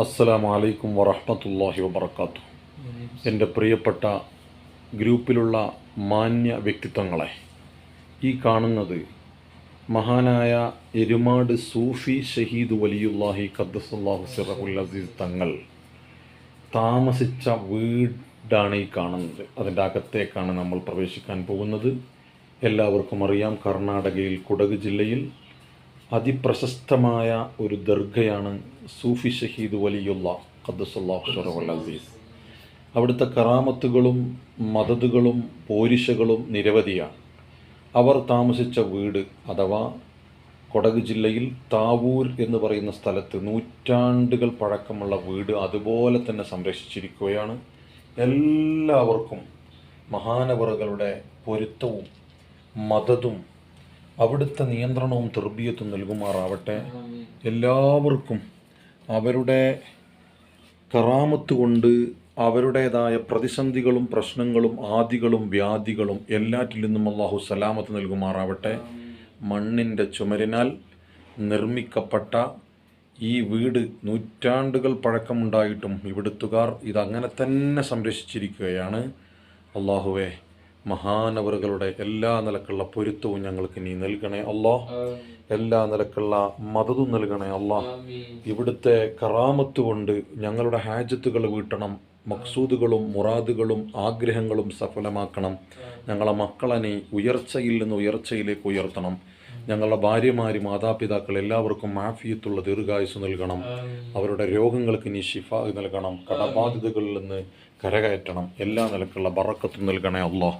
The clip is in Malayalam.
അസ്സലാമു വലൈക്കും വറഹ്മത്തുള്ളാഹി വബർക്കാത്തു എന്റെ പ്രിയപ്പെട്ട ഗ്രൂപ്പിലുള്ള മാന്യ വ്യക്തിത്വങ്ങളെ ഈ കാണുന്നത് മഹാനായ എരുമാട് സൂഫി ഷഹീദ് വലിയുല്ലാഹി ഖദ്സല്ലാഹു സിറഹുൽ അസീസ് തങ്ങൾ താമസിച്ച വീടാണ് ഈ കാണുന്നത്. അതിന്റെ അകത്തേക്കാണ് നമ്മൾ പ്രവേശിക്കാൻ പോകുന്നത്. എല്ലാവർക്കും അറിയാം കർണാടകയിൽ കുടക് ജില്ലയിൽ അതിപ്രശസ്തമായ ഒരു ദർഗയാണ് സൂഫി ഷഹീദ് വലിയുള്ള അസീസ് അവിടുത്തെ കറാമത്തുകളും മദതുകളും പോരിശകളും നിരവധിയാണ്. അവർ താമസിച്ച വീട് അഥവാ കൊടക് ജില്ലയിൽ താവൂർ എന്ന് പറയുന്ന സ്ഥലത്ത് നൂറ്റാണ്ടുകൾ പഴക്കമുള്ള വീട് അതുപോലെ തന്നെ സംരക്ഷിച്ചിരിക്കുകയാണ്. എല്ലാവർക്കും മഹാനവറുകളുടെ പൊരുത്തവും മദതും അവിടുത്തെ നിയന്ത്രണവും തെർബിയത്തും നൽകുമാറാവട്ടെ. എല്ലാവർക്കും അവരുടെ കറാമത്ത് കൊണ്ട് അവരുടേതായ പ്രതിസന്ധികളും പ്രശ്നങ്ങളും ആദികളും വ്യാധികളും എല്ലാറ്റിൽ നിന്നും അള്ളാഹു സലാമത്ത് നൽകുമാറാവട്ടെ. മണ്ണിന്റെ ചുമരിനാൽ നിർമ്മിക്കപ്പെട്ട ഈ വീട് നൂറ്റാണ്ടുകൾ പഴക്കമുണ്ടായിട്ടും ഇവിടുത്തുകാർ ഇതങ്ങനെ തന്നെ സംരക്ഷിച്ചിരിക്കുകയാണ്. അള്ളാഹുവെ മഹാനവറുകളുടെ എല്ലാ നിലക്കുള്ള പൊരുത്തവും ഞങ്ങൾക്ക് നീ നൽകണേ അല്ലാ എല്ലാ നിലക്കുള്ള മതതും നൽകണേ അല്ലാ ഇവിടുത്തെ കറാമത്ത് കൊണ്ട് ഞങ്ങളുടെ ഹാജത്തുകൾ വീട്ടണം മക്സൂദുകളും മുറാദുകളും ആഗ്രഹങ്ങളും സഫലമാക്കണം. ഞങ്ങളെ മക്കളെ നീ ഉയർച്ചയിൽ നിന്ന് ഉയർച്ചയിലേക്ക് ഉയർത്തണം. ഞങ്ങളുടെ ഭാര്യമാര് മാതാപിതാക്കൾ എല്ലാവർക്കും മാഫിയത്തുള്ള ദീർഘായുസ് നൽകണം. അവരുടെ രോഗങ്ങൾക്ക് നീ ഷിഫ നൽകണം. കടബാധിതകളിൽ നിന്ന് കരകയറ്റണം. എല്ലാ നിലക്കുള്ള ബറക്കത്തും നൽകണേ അല്ലോ